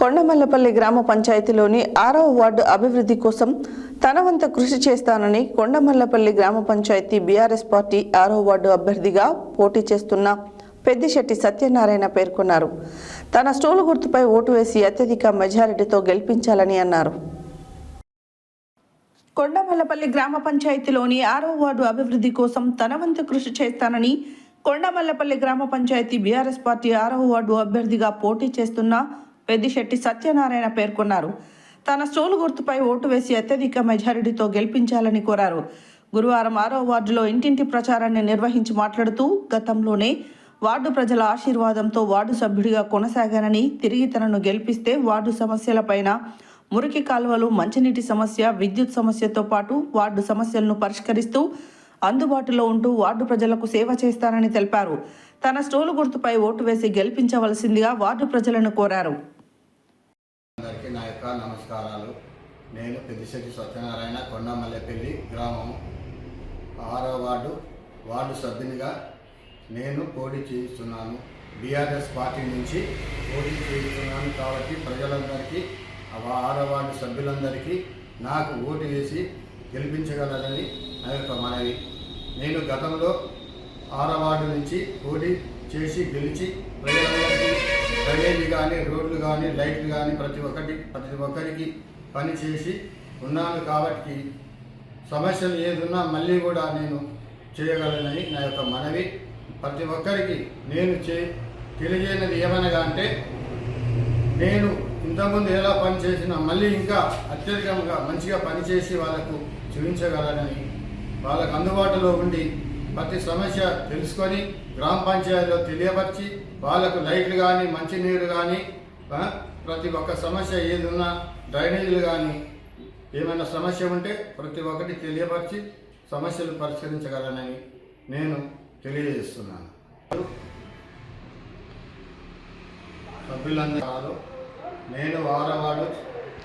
కొండమల్లపల్లి గ్రామ పంచాయతీలోని ఆరవ వార్డు అభివృద్ధి కోసం తన వంత కృషి చేస్తానని కొండమల్లపల్లి గ్రామ పంచాయతీ బీఆర్ఎస్ పార్టీ ఆరో వార్డు అభ్యర్థిగా పోటీ చేస్తున్న పెద్దిశెట్టి సత్యనారాయణ పేర్కొన్నారు. తన స్టోలు గుర్తుపై ఓటు వేసి అత్యధిక మెజారిటీతో గెలిపించాలని అన్నారు. కొండమల్లపల్లి గ్రామ పంచాయతీలోని ఆరో వార్డు అభివృద్ధి కోసం తన వంతు కృషి చేస్తానని కొండమల్లపల్లి గ్రామ పంచాయతీ బీఆర్ఎస్ పార్టీ ఆరో వార్డు అభ్యర్థిగా పోటీ చేస్తున్న పెద్దిశెట్టి సత్యనారాయణ పేర్కొన్నారు. తన స్టోలు గుర్తుపై ఓటు వేసి అత్యధిక మెజారిటీతో గెలిపించాలని కోరారు. గురువారం ఆరో వార్డులో ఇంటింటి ప్రచారాన్ని నిర్వహించి మాట్లాడుతూ గతంలోనే వార్డు ప్రజల ఆశీర్వాదంతో వార్డు సభ్యుడిగా కొనసాగానని తిరిగి తనను గెలిపిస్తే వార్డు సమస్యలపైన మురికి కాలువలు మంచినీటి సమస్య విద్యుత్ సమస్యతో పాటు వార్డు సమస్యలను పరిష్కరిస్తూ అందుబాటులో ఉంటూ వార్డు ప్రజలకు సేవ చేస్తానని తెలిపారు. తన స్టోలు గుర్తుపై ఓటు వేసి గెలిపించవలసిందిగా వార్డు ప్రజలను కోరారు. యొక్క నమస్కారాలు. నేను పెద్దిశెట్టి సత్యనారాయణ కొండమల్లెపల్లి గ్రామం ఆరో వార్డు వార్డు సభ్యునిగా నేను పోటీ చేయిస్తున్నాను బీఆర్ఎస్ పార్టీ నుంచి పోటీ చేయిస్తున్నాను కాబట్టి ప్రజలందరికీ ఆరో వార్డు సభ్యులందరికీ నాకు ఓటు వేసి గెలిపించగలరని నా యొక్క మనవి. నేను గతంలో ఆరో వార్డు నుంచి పోటీ చేసి గెలిచి ప్రజల డ్రైనేజీ కానీ రోడ్లు కానీ లైట్లు కానీ ప్రతి ఒక్కటి ప్రతి ఒక్కరికి పని చేసి ఉన్నాను కాబట్టి సమస్యలు ఏదున్నా మళ్ళీ కూడా నేను చేయగలనని నా యొక్క మనవి. ప్రతి ఒక్కరికి నేను చే తెలియజేయనది ఏమనగా అంటే నేను ఇంతకుముందు ఎలా పని చేసినా మళ్ళీ ఇంకా అత్యధికంగా మంచిగా పనిచేసి వాళ్ళకు చూపించగలనని వాళ్ళకు అందుబాటులో ఉండి ప్రతి సమస్య తెలుసుకొని గ్రామ పంచాయతీలో తెలియపరిచి వాళ్ళకు లైట్లు కానీ మంచినీరు కానీ ప్రతి ఒక్క సమస్య ఏది ఉన్నా డ్రైనేజీలు కానీ ఏమైనా సమస్య ఉంటే ప్రతి ఒక్కటి తెలియపరిచి సమస్యలు పరిష్కరించగలనని నేను తెలియజేస్తున్నాను. సభ్యులందరూ కాదు నేను వారవాడు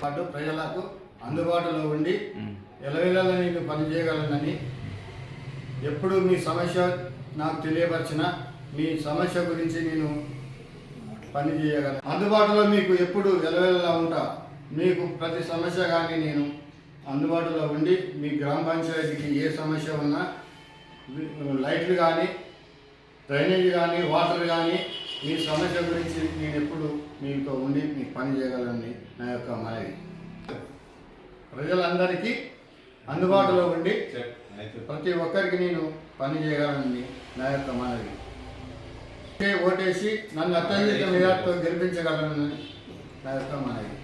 పాటు ప్రజలకు అందుబాటులో ఉండి ఎలవేళ నేను పనిచేయగలనని ఎప్పుడు మీ సమస్య నాకు తెలియపరిచిన మీ సమస్య గురించి నేను పని చేయగలను. అందుబాటులో మీకు ఎప్పుడు వెలవెలలా ఉంటా మీకు ప్రతి సమస్య కానీ నేను అందుబాటులో ఉండి మీ గ్రామ పంచాయతీకి ఏ సమస్య ఉన్నా లైట్లు కానీ డ్రైనేజ్ కానీ వాటర్ కానీ మీ సమస్య గురించి నేను ఎప్పుడు మీతో ఉండి మీకు పని చేయగలని నా యొక్క మనవి. ప్రజలందరికీ అందుబాటులో ఉండి ప్రతి ఒక్కరికి నేను పని చేయగలని నా యొక్క మనవి. ఓటేసి నన్ను అత్యధిక మెజార్టీతో గెలిపించగలనని నా యొక్క మనవి.